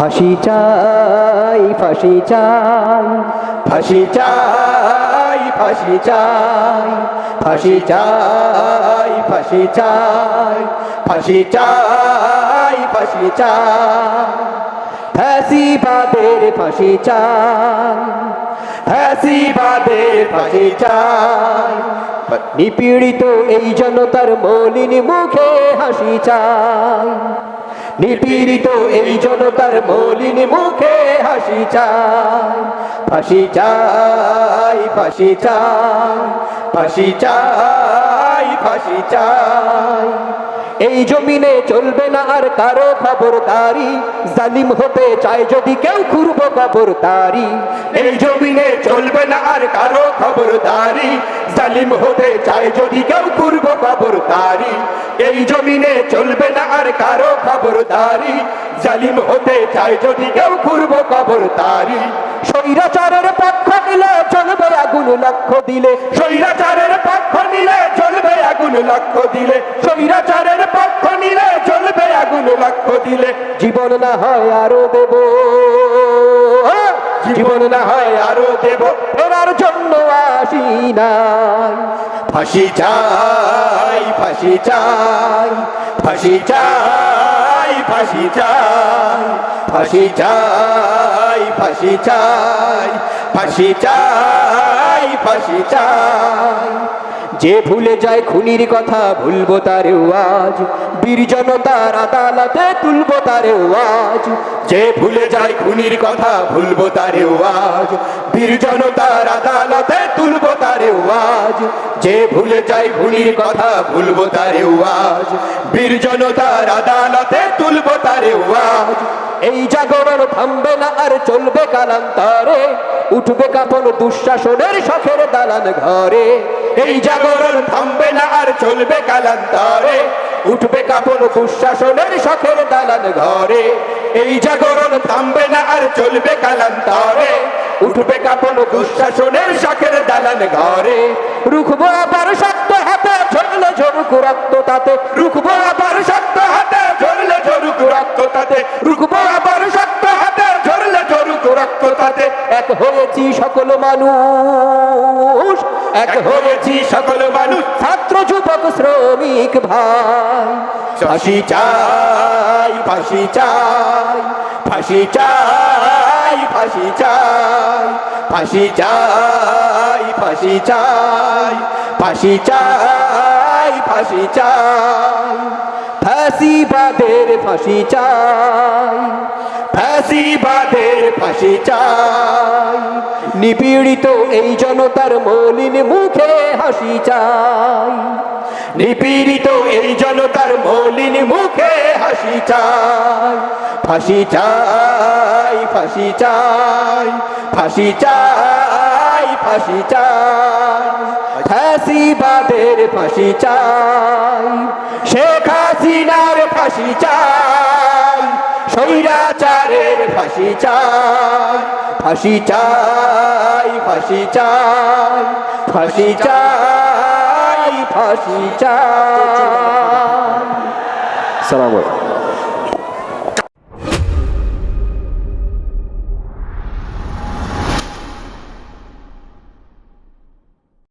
ফাঁসি চাই ফাঁসি চাই ফাঁসি চাই ফাঁসি চাই ফাঁসি চাই ফাঁসি চাই ফাঁসি চাই ফাঁসি চাই। ফ্যাসিবাদের ফাঁসি চাই, ফ্যাসিবাদের ফাঁসি চাই। নিপীড়িত এই জনতার মলিন মুখে হাসি চাই। নিপীড়িত এই জনতার মলিন মুখে হাসি চাই ফাঁসি চাই ফাঁসি চাই ফাঁসি চাই ফাঁসি চাই এই জমিনে চলবে না আর কারও খবরদারি, জালিম হতে চায় যদি কেউ খুরব খবরদারি। এই জমিনে চলবে না আর কারও খবরদারি, জালিম হতে চায় যদি কেউ খবরদারি এই জমিনে চলবে না আর কারও খবরদারি জালিম হতে চায় যদি কেউ খুরব খবরদারি স্বৈরাচারের পক্ষ নিলে চলবে আগুন লক্ষ্য দিলে। স্বৈরাচারের পক্ষ নিলে চলবে আগুন লক্ষ্য দিলে। স্বৈরাচারের পক্ষ নিলে চলবে আগুন লক্ষ্য দিলে। জীবন না হয় আরও দেব। জীবন না হয় আরও দেব। ফেরার জন্য আসি নাই ফাঁসি চাই ফাঁসি চাই ফাঁসি চাই ফাঁসি চাই ফাঁসি চাই ফাঁসি চাই ফাঁসি চাই ফাঁসি চাই। যে ভুলে যায় খুনির কথা ভুলবো তার আজ বীর জনতার আদালতে তুলবো তার আজ যে ভুলে যায় খুনির কথা ভুলবো তার আজ বীর তুলবো আজ যে ভুলে যায় খুনির কথা ভুলবো তার আজ বীর জনতার আদালতে তুলবো তার আজ এই জাগরণ থামবে না আর চলবে কালান্তরে। উঠবে কাপন দুঃশাসনের শখের দালান ঘরে। এই জাগরণ থামবে না আর চলবে কালান্তরে। উঠবে কাপন দুঃশাসনের শখের দালান ঘরে। এই জাগরণ থামবে না আর চলবে কালান্তরে। উঠবে কাপন দুঃশাসনের দালান ঘরে। রুখবো আবার শক্ত হাতে, ঝরলে ঝরুক রক্ত তাতে। রুখবো আবার শক্ত হাতে, ঝরলে ঝরুক রক্ত তাতে। রুখবো আবার শক্ত হাতে, ঝরলে ঝরুক রক্ত তাতে। এক হয়েছি সকল মানুষ, এক হয়েছি সকল মানুষ। ছাত্র, যুবক, শ্রমিক, ভাই। ফাঁসি চাই ফাঁসি চাই ফাঁসি চাই ফাঁসি চাই। ফাঁসি চাই ফাঁসি চাই ফাঁসি চাই ফাঁসি চাই। ফাঁসিবাদের ফাঁসি চাই ফাঁসিবাদের ফাঁসি চাই। নিপীড়িত এই জনতার মলিন মুখে হাসি চাই। নিপীড়িত এই জনতার মলিন মুখে হাসি চাই, ফাঁসি চাই ফাঁসি চাই ফাঁসি চাই ফাঁসি চাই। ফাঁসিবাদের ফাঁসি চাই, শেখ হাসিনার ফাঁসি চাই, স্বৈরাচারের ফাঁসি চাই। ফাঁসি চাই ফাঁসি চাই ফাঁসি চাই। আসি চা সালাম আলাইকুম।